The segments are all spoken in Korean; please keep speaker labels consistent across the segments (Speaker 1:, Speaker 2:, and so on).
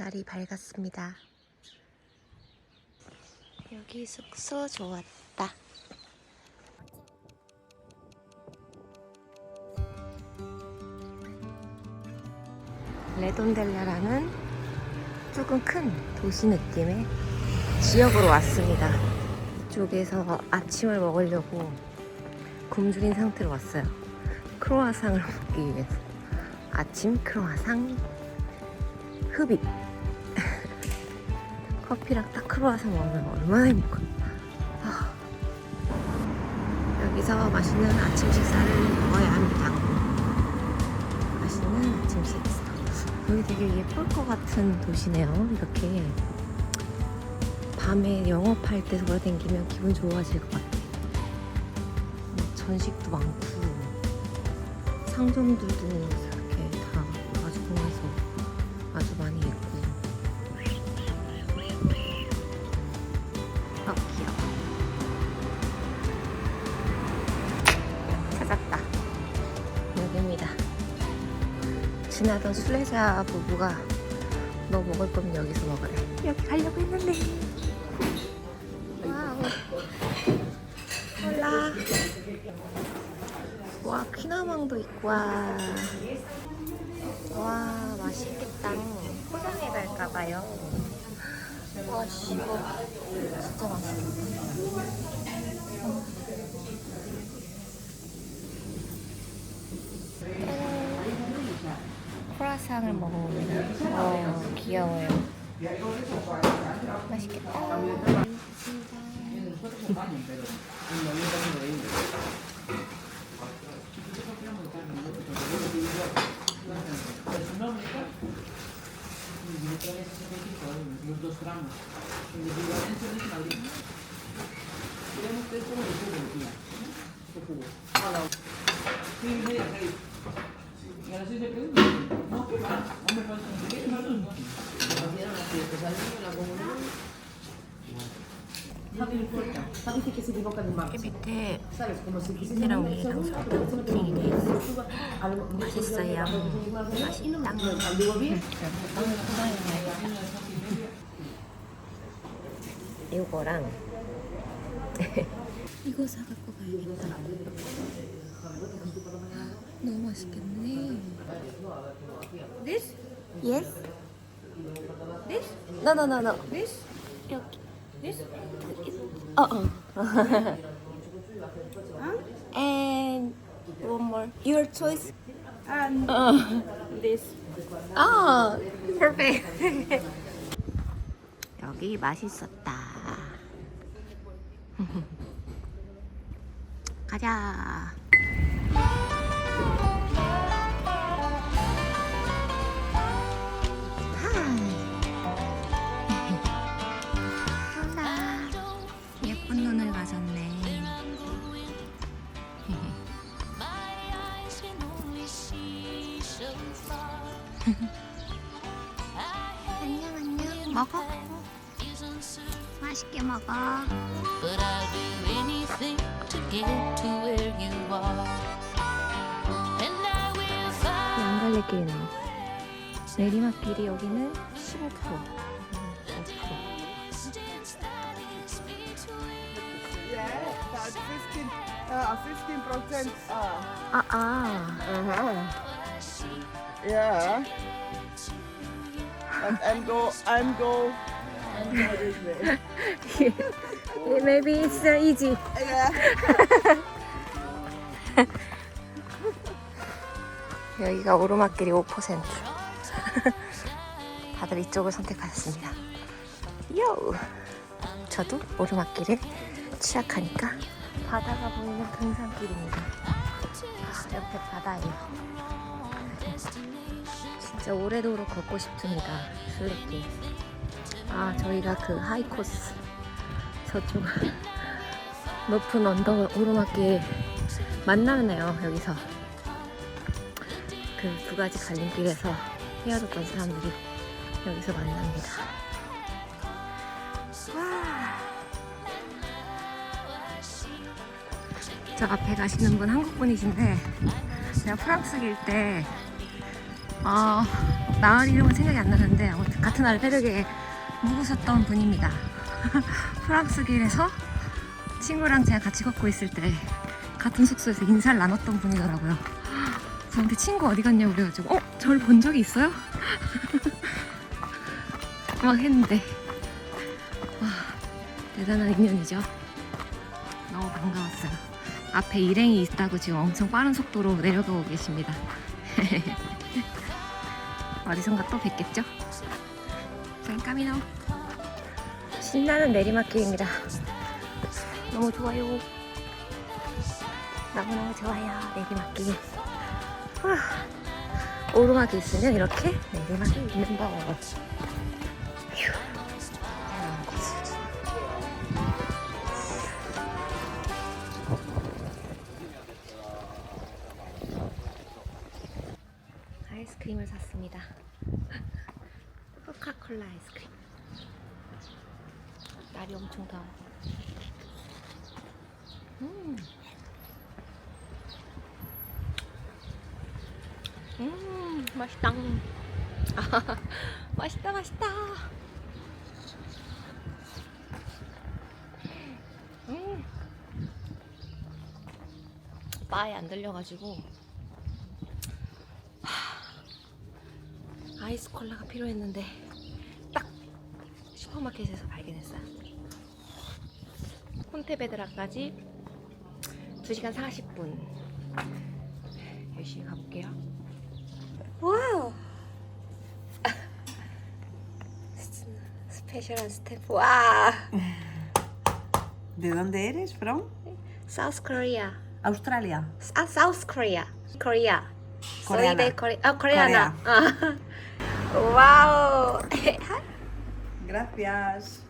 Speaker 1: 날이 밝았습니다. 여기 숙소 좋았다. 레돈델라라는 조금 큰 도시 느낌의 지역으로 왔습니다. 이쪽에서 아침을 먹으려고 굶주린 상태로 왔어요. 크로아상을 먹기 위해서. 아침 크로아상 흡입. 커피랑 딱 크로아상 먹으면 얼마나 행복하. 아. 여기서 맛있는 아침 식사를 먹어야 합니다. 맛있는 아침 식사. 여기 되게 예쁠 것 같은 도시네요. 이렇게 밤에 영업할 때 돌아다니면 기분 좋아질 것 같아. 뭐 전식도 많고 상점들도 지나던 순례자 부부가 너 먹을 거면 여기서 먹으래. 여기 가려고 했는데. 와우. 몰라. 와, 퀴나망도 있고, 와. 와, 맛있겠다. 포장해 갈까봐요. 와, 씨, 이거 진짜 맛있겠다. 크라상을 먹어봅니다. 어, 귀여워요. 맛있겠다. 여기 밑에 밑에랑 위에랑 서로 코팅이 돼 있어. 맛있어요. 맛있다. 이거랑 이거 사갖고 가야겠다. 너무 맛있겠네.
Speaker 2: This?
Speaker 1: Yes?
Speaker 2: This?
Speaker 1: No, no, no, no.
Speaker 2: This?
Speaker 1: 여기.
Speaker 2: This?
Speaker 1: 어, 어.
Speaker 2: Huh?
Speaker 1: And one more. Your choice.
Speaker 2: And
Speaker 1: 어.
Speaker 2: this.
Speaker 1: 아, perfect. 여기 맛있었다. 가자. 안녕 안녕. 먹어. 맛있게 먹어.
Speaker 3: But I'll do anything to get to where you are. And I will find
Speaker 1: 양갈래길이 나와. 내리막길이 여기는 15%. 5%.
Speaker 3: distance that is between
Speaker 4: Yeah, that's 15, uh, 15% uh,
Speaker 1: 아, 아.
Speaker 4: uh-huh. Yeah. But I'm go, I'm go, I'm go this way.
Speaker 1: Maybe it's uh, easy.
Speaker 4: Yeah.
Speaker 1: 여기가 오르막길이 5%. 다들 이쪽을 선택하셨습니다. 요! 저도 오르막길에 취약하니까 바다가 보이는 등산길입니다. 아, 옆에 바다예요. 진짜 오래도록 걷고 싶습니다. 술래길. 아, 저희가 그 하이코스 저쪽 높은 언덕 오르막길 만나네요, 여기서. 그 두 가지 갈림길에서 헤어졌던 사람들이 여기서 만납니다. 와. 저 앞에 가시는 분 한국 분이신데 제가 프랑스 길때 아, 마을 이름은 생각이 안 나는데 아무튼 같은 날 새벽에 묵으셨던 분입니다. 프랑스 길에서 친구랑 제가 같이 걷고 있을 때 같은 숙소에서 인사를 나눴던 분이더라고요. 저한테 친구 어디 갔냐고 그래가지고 어? 저를 본 적이 있어요? 막 했는데 와 대단한 인연이죠. 너무 반가웠어요. 앞에 일행이 있다고 지금 엄청 빠른 속도로 내려가고 계십니다. 어디선가 또 뵙겠죠? 짠까미노 신나는 내리막길입니다. 너무 좋아요. 너무너무 좋아요. 내리막길. 와, 오르막이 있으면 이렇게 내리막이 있는 법. 아이스크림을 샀습니다. 코카콜라 아이스크림. 날이 엄청 더워. 음. 음, 맛있다. 아, 맛있다, 맛있다. 음. 바에 안 들려가지고 아이스 콜라가 필요했는데 딱 슈퍼마켓에서 발견했어요. 폰테베드라까지 2시간 40분. 열심히 가볼게요. 와우! 스페셜한 스탬프. 와!
Speaker 5: ¿De dónde eres, from?
Speaker 1: South Korea.
Speaker 5: Australia.
Speaker 1: 아, South Korea. Korea. De Corea. 아, coreana. 아. 와우.
Speaker 5: Gracias.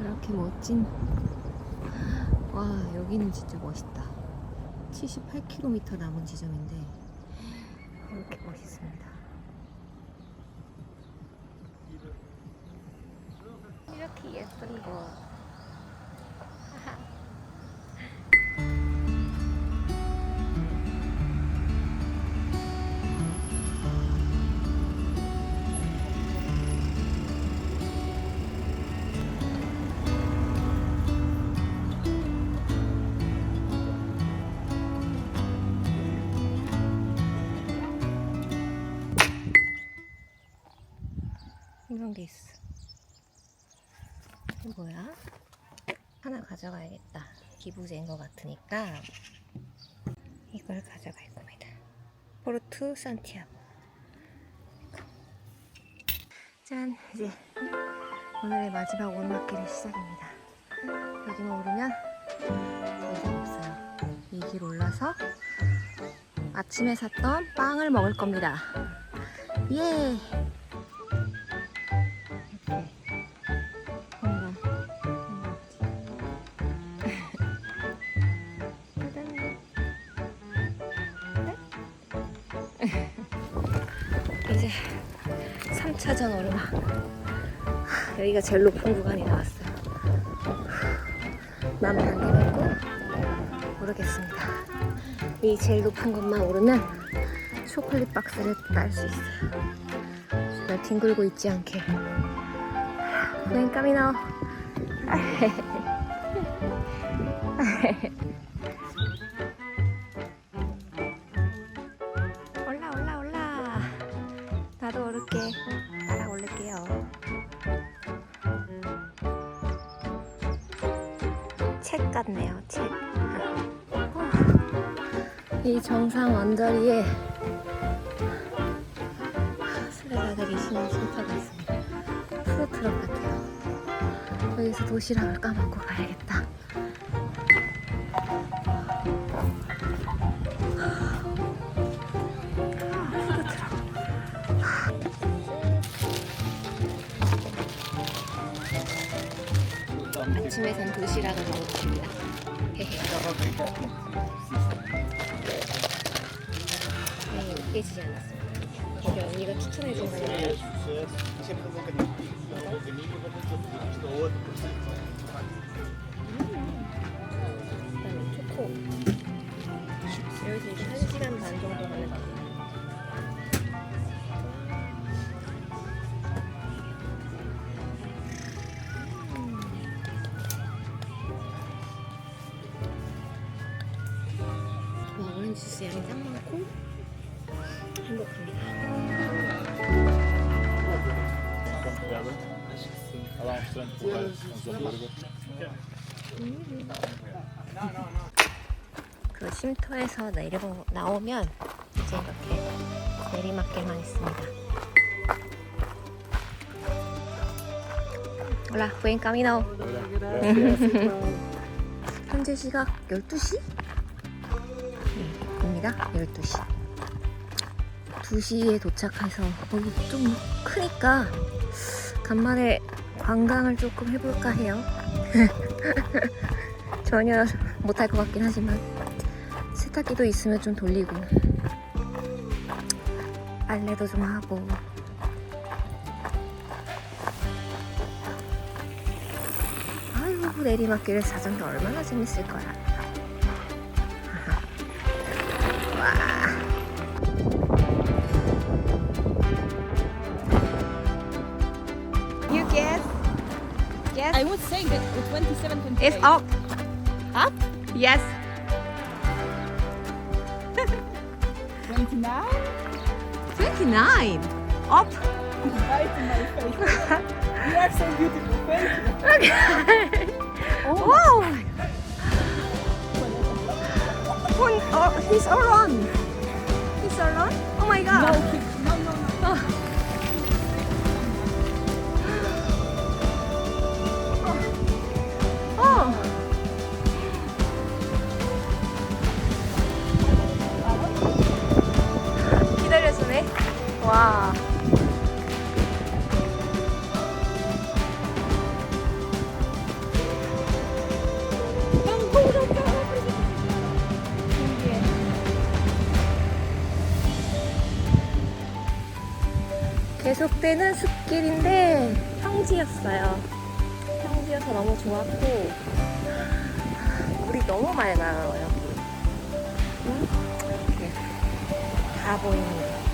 Speaker 1: 이렇게 멋진 와 여기는 진짜 멋있다 78km 남은 지점인데 이렇게 멋있습니다 이렇게 예쁜 곳 생성돼 있어. 이게 뭐야? 하나 가져가야겠다. 기부제인 것 같으니까 이걸 가져갈 겁니다. 포르투 산티아고. 짠 이제 오늘의 마지막 오르막길의 시작입니다. 여기만 오르면 더 이상 없어요. 이 길 올라서 아침에 샀던 빵을 먹을 겁니다. 예 이제 3차전 오르막 여기가 제일 높은 구간이 나왔어요. 마음에 안 들었고 모르겠습니다. 이 제일 높은 곳만 오르면 초콜릿 박스를 딸 수 있어요. 날 뒹굴고 있지 않게. 올라 오를게. 따라 오를게요. 책 같네요 책. 이 정상 언저리에 순례자들이 신은 쉼터가 있습니다. 푸드트럭 같아요. 여기서 도시락을 까먹고 가야겠다 아침에 산 도시락을 먹었습니다. 헤헤. 네, 깨지지 않았습니다. 이게 언니가 추천해준 거예요. 그다음에 초코. 여기서 이제 한 시간 반 정도 거. 그 쉼터에서 내려 나오면 이제 이렇게 내리막길만 있습니다. Hola, buen camino. 현재 시각 12시? 네, 입니다. 12시. 2시에 도착해서 어, 이거 좀 크니까 간만에 관광을 조금 해볼까 해요. 전혀 못할 것 같긴 하지만 세탁기도 있으면 좀 돌리고 빨래도 좀 하고 아이고 내리막길에 자전거 얼마나 재밌을 거야 It's up. Up? Yes.
Speaker 2: 29?
Speaker 1: 29? Up.
Speaker 2: you are so beautiful. Thank you.
Speaker 1: Okay. Oh. Wow. Oh, he's all on. He's all on? Oh my god.
Speaker 2: No,
Speaker 1: 와. 계속되는 숲길인데 평지였어요. 평지여서 너무 좋았고 물이 너무 맑아요 여기. 응? 이렇게 다 보입니다.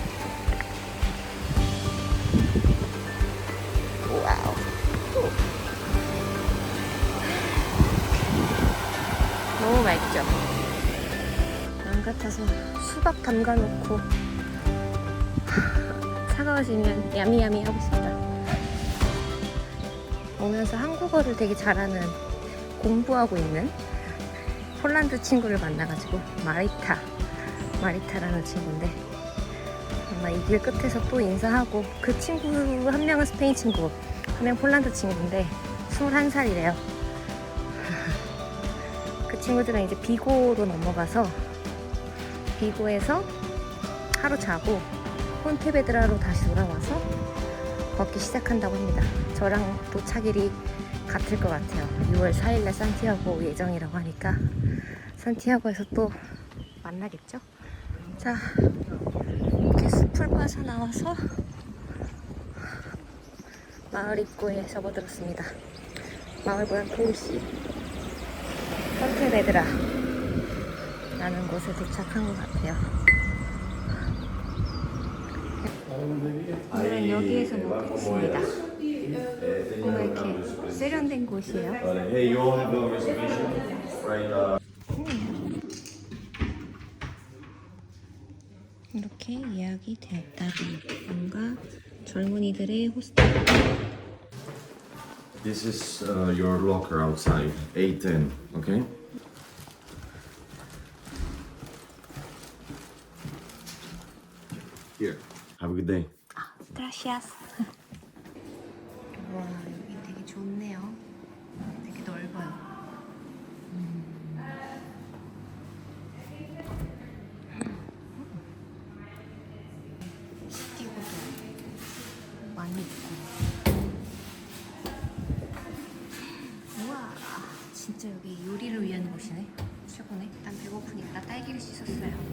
Speaker 1: 수박 담가 놓고 차가워지면 야미야미 하고 싶다. 오면서 한국어를 되게 잘하는 공부하고 있는 폴란드 친구를 만나가지고 마리타 마리타라는 친구인데 아마 이 길 끝에서 또 인사하고 그 친구 한 명은 스페인 친구 한 명 폴란드 친구인데 21살이래요 그 친구들은 이제 비고로 넘어가서 비고에서 하루 자고 폰테베드라로 다시 돌아와서 걷기 시작한다고 합니다. 저랑 도착일이 같을 것 같아요. 6월 4일날 산티아고 예정이라고 하니까 산티아고에서 또 만나겠죠? 자, 이렇게 숲을 빠져나와서 마을 입구에 접어들었습니다. 마을 모양 도시 폰테베드라 라는 곳에 도착한 것 같아요. 오늘은 여기에서 먹겠습니다. 뭔가 이렇게 세련된 곳이에요.
Speaker 6: Uh,
Speaker 1: 이렇게 예약이 되었다고 뭔가 젊은이들의 호스텔
Speaker 6: this is uh, your locker outside, A10, okay?
Speaker 1: Gracias. 와 여기 되게 좋네요. 되게 넓어요. 스티브도 많이 있고. 우와 진짜 여기 요리를 위한 곳이네. 최고네. 난 배고프니까 딸기를 씻었어요.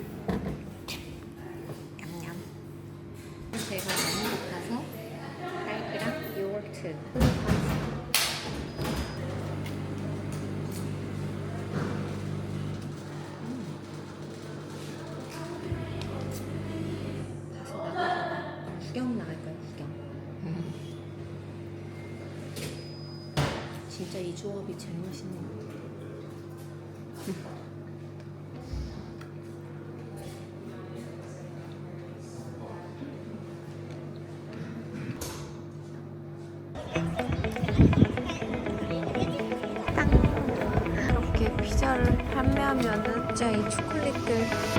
Speaker 1: 이 조합이 제일 맛있네요. 이렇게 피자를 판매하면은 진짜 이 초콜릿들.